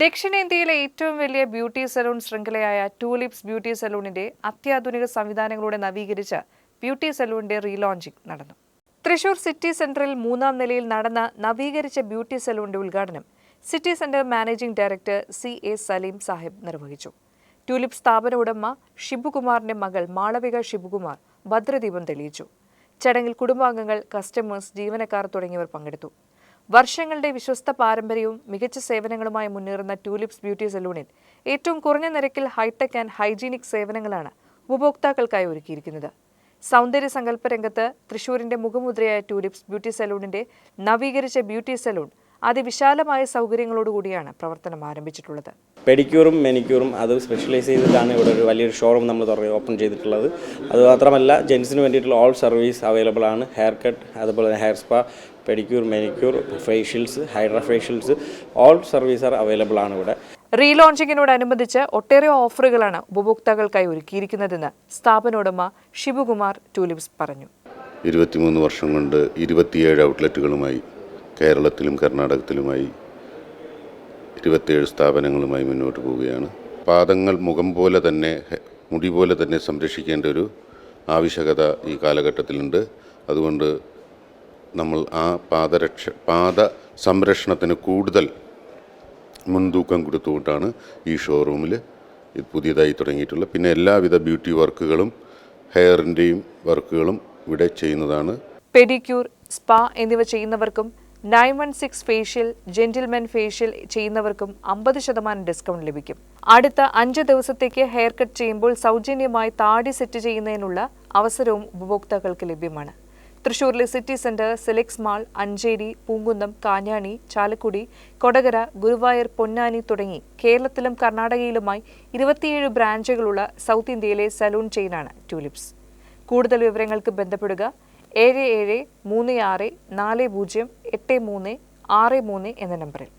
ദക്ഷിണേന്ത്യയിലെ ഏറ്റവും വലിയ ബ്യൂട്ടി സലൂൺ ശൃംഖലയായ ടൂലിപ്സ് ബ്യൂട്ടി സലൂണിന്റെ അത്യാധുനിക സംവിധാനങ്ങളോടെ നവീകരിച്ച ബ്യൂട്ടി സലൂണിന്റെ റീലോഞ്ചിംഗ് നടന്നു. തൃശൂർ സിറ്റി സെന്ററിൽ മൂന്നാം നിലയിൽ നടന്ന നവീകരിച്ച ബ്യൂട്ടി സലൂണിന്റെ ഉദ്ഘാടനം city centre managing director C A Saleem Sahib നിർവഹിച്ചു. ട്യൂലിപ്പ് സ്ഥാപന ഉടമ ഷിബുകുമാറിന്റെ മകൾ മാളവിക ഷിബുകുമാർ ഭദ്രദീപം തെളിയിച്ചു. ചടങ്ങിൽ കുടുംബാംഗങ്ങൾ കസ്റ്റമേഴ്സ് ജീവനക്കാർ തുടങ്ങിയവർ പങ്കെടുത്തു. വർഷങ്ങളുടെ വിശ്വസ്ത പാരമ്പര്യവും മികച്ച സേവനങ്ങളുമായി മുന്നേറുന്ന ട്യൂലിപ്സ് ബ്യൂട്ടി സലൂണിൽ ഏറ്റവും കുറഞ്ഞ നിരക്കിൽ ഹൈടെക് ആൻഡ് ഹൈജീനിക് സേവനങ്ങളാണ് ഉപഭോക്താക്കൾക്കായി ഒരുക്കിയിരിക്കുന്നത്. സൗന്ദര്യ സങ്കല്പ രംഗത്ത് തൃശൂരിന്റെ മുഖമുദ്രയായ ട്യൂലിപ്സ് ബ്യൂട്ടി സലൂണിന്റെ നവീകരിച്ച ബ്യൂട്ടി സലൂൺ അതിവിശാലമായ സൗകര്യങ്ങളോടുകൂടിയാണ് പ്രവർത്തനം ആരംഭിച്ചിട്ടുള്ളത്. പെഡിക്യൂറും മെനിക്യൂറും അത് സ്പെഷ്യലൈസ് ചെയ്തിട്ടാണ് ഇവിടെ ഒരു വലിയൊരു ഷോറൂം നമ്മൾ തുറ ഓപ്പൺ ചെയ്തിട്ടുള്ളത്. അത് മാത്രമല്ല ജെൻസിന് വേണ്ടിയിട്ടുള്ള ഓൾ സർവീസ് അവൈലബിൾ ആണ്. ഹെയർ കട്ട് അതുപോലെ തന്നെ hair spa pedicure manicure facials hydrafacials all service are available ആണ് ഇവിടെ. റീലോഞ്ചിങ്ങിനോടനുബന്ധിച്ച് ഒട്ടേറെ ഓഫറുകളാണ് ഉപഭോക്താക്കൾക്കായി ഒരുക്കിയിരിക്കുന്നതെന്ന് സ്ഥാപന ഉടമ ഷിബുകുമാർ ടൂലിപ്സ് പറഞ്ഞു. ഇരുപത്തിമൂന്ന് വർഷം കൊണ്ട് ഇരുപത്തിയേഴ് ഔട്ട്ലെറ്റുകളുമായി കേരളത്തിലും കർണാടകത്തിലുമായി ഇരുപത്തിയേഴ് സ്ഥാപനങ്ങളുമായി മുന്നോട്ട് പോവുകയാണ്. പാദങ്ങൾ മുഖം പോലെ തന്നെ മുടി പോലെ തന്നെ സംരക്ഷിക്കേണ്ട ഒരു ആവശ്യകത ഈ കാലഘട്ടത്തിലുണ്ട്. അതുകൊണ്ട് നമ്മൾ ആ പാദരക്ഷ പാദ സംരക്ഷണത്തിന് കൂടുതൽ മുൻതൂക്കം കൊടുത്തുകൊണ്ടാണ് ഈ ഷോറൂമിൽ ഇത് പുതിയതായി തുടങ്ങിയിട്ടുള്ളത്. പിന്നെ എല്ലാവിധ ബ്യൂട്ടി വർക്കുകളും ഹെയറിന്റെയും വർക്കുകളും ഇവിടെ ചെയ്യുന്നതാണ്. പെഡിക്യൂർ സ്പാ എന്നിവ ചെയ്യുന്നവർക്കും nine one six facial gentlemen facial ചെയ്യുന്നവർക്കും അമ്പത് ശതമാനം ഡിസ്കൗണ്ട് ലഭിക്കും. അടുത്ത അഞ്ച് ദിവസത്തേക്ക് ഹെയർ കട്ട് ചെയ്യുമ്പോൾ സൗജന്യമായി താടി സെറ്റ് ചെയ്യുന്നതിനുള്ള അവസരവും ഉപഭോക്താക്കൾക്ക് ലഭ്യമാണ്. തൃശൂരിലെ city centre Selex mall Ancheri Poonkunnam Kanjani Chalakudy Kodakara Guruvayur Ponnani തുടങ്ങി കേരളത്തിലും കർണാടകയിലുമായി ഇരുപത്തിയേഴ് ബ്രാഞ്ചുകളുള്ള സൗത്ത് ഇന്ത്യയിലെ സലൂൺ ചെയിനാണ് ട്യൂലിപ്സ്. കൂടുതൽ വിവരങ്ങൾക്ക് ബന്ധപ്പെടുക ഏഴ് ഏഴ് മൂന്ന് ആറ് നാല് പൂജ്യം എട്ട് മൂന്ന് ആറ് മൂന്ന് എന്ന നമ്പറിൽ.